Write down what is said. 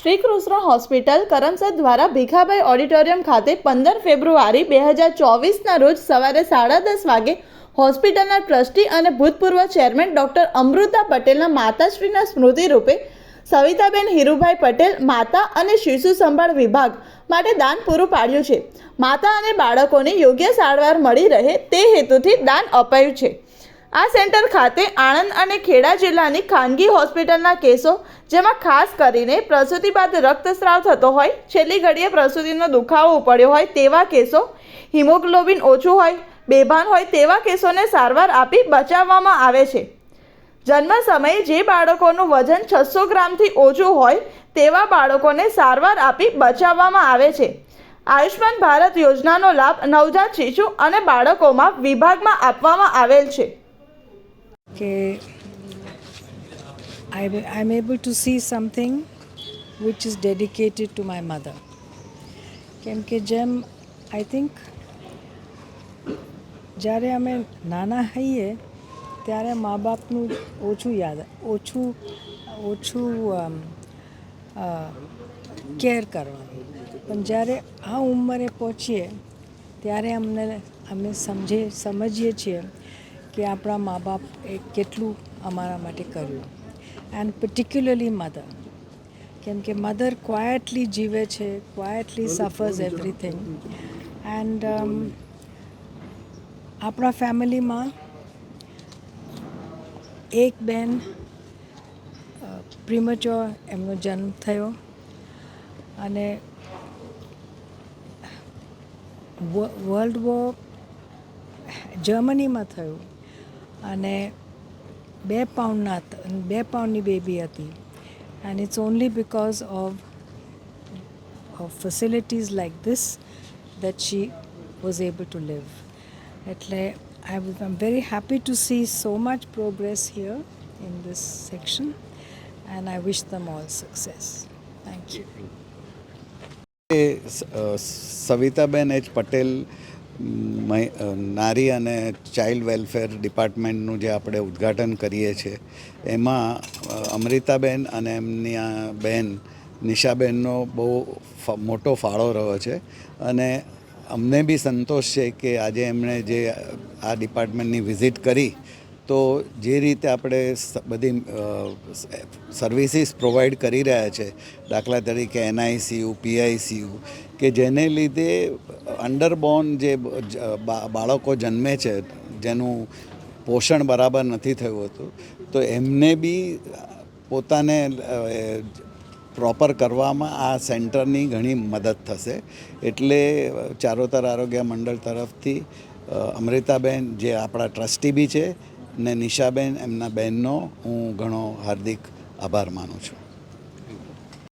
Shri Krishna hospital Karamsad દ્વારા Bhikhabhai auditorium ખાતે પંદર ફેબ્રુઆરી બે હજાર ચોવીસના રોજ સવારે સાડા દસ વાગે હોસ્પિટલના ટ્રસ્ટી અને ભૂતપૂર્વ ચેરમેન ડૉક્ટર અમૃતા પટેલના માતાશ્રીના સ્મૃતિ રૂપે સવિતાબેન હીરુભાઈ પટેલ, માતા અને શિશુ સંભાળ વિભાગ માટે દાન પૂરું પાડ્યું છે. માતા અને બાળકોને યોગ્ય સારવાર મળી રહે તે હેતુથી દાન અપાયું છે. આ સેન્ટર ખાતે આણંદ અને ખેડા જિલ્લાની ખાનગી હોસ્પિટલના કેસો, જેમાં ખાસ કરીને પ્રસૂતિ બાદ રક્તસ્રાવ થતો હોય, છેલ્લી ઘડીએ પ્રસૂતિનો દુખાવો ઉપડ્યો હોય તેવા કેસો, હિમોગ્લોબિન ઓછું હોય, બેભાન હોય તેવા કેસોને સારવાર આપી બચાવવામાં આવે છે. જન્મ સમયે જે બાળકોનું વજન છસો ગ્રામથી ઓછું હોય તેવા બાળકોને સારવાર આપી બચાવવામાં આવે છે. આયુષ્માન ભારત યોજનાનો લાભ નવજાત શિશુ અને બાળકોમાં વિભાગમાં આપવામાં આવેલ છે. કે I, I'm able to see something which is dedicated to my mother. કેમ કે જેમ આઈ થિંક જ્યારે અમે નાના હઈએ ત્યારે મા બાપનું ઓછું યાદ ઓછું ઓછું કેર કરવાનું પણ જ્યારે આ ઉંમરે પહોંચીએ ત્યારે અમને અમે સમજે સમજીએ છીએ કે આપણા મા બાપ એ કેટલું અમારા માટે કર્યું. એન્ડ પર્ટિક્યુલરલી મધર કેમ કે મધર ક્વાયટલી જીવે છે ક્વાયટલી સફર્સ એવરીથિંગ એન્ડ આપણા ફેમિલીમાં એક બેન પ્રીમચ્યોર એમનો જન્મ થયો. અને વર્લ્ડ વોર જર્મનીમાં થયું. અને બે પાઉન્ડના બે પાઉન્ડની બેબી હતી and it's only because of of facilities like this that she was able to live. એટલે I was- I'm very happy to see so much progress here in this section and I wish them all success. Thank you. એ સ- અ, Savitaben H Patel નારી અને child welfare ડિપાર્ટમેન્ટનું જે આપણે ઉદ્ઘાટન કરીએ છીએ, એમાં અમૃતાબેન અને એમની આ બહેન નિશાબેનનો બહુ મોટો ફાળો રહ્યો છે. અને અમને બી સંતોષ છે કે આજે એમણે જે આ ડિપાર્ટમેન્ટની વિઝિટ કરી તો જે રીતે આપણે બધી સર્વિસીસ પ્રોવાઈડ કરી રહ્યા છે, દાખલા તરીકે એનઆઈસીયુ પીઆઈસીયુ કે જેને લીધે અંડરબોર્ન જે બાળકો જન્મે છે, જેનું પોષણ બરાબર નથી થયું હતું, તો એમને બી પોતાને પ્રોપર કરવામાં આ સેન્ટરની ઘણી મદદ થશે. એટલે ચારોતર આરોગ્ય મંડળ તરફથી અમૃતાબેન જે આપણા ટ્રસ્ટી બી છે ને નિશાબેન એમના બહેનનો હું ઘણો હાર્દિક આભાર માનું છું.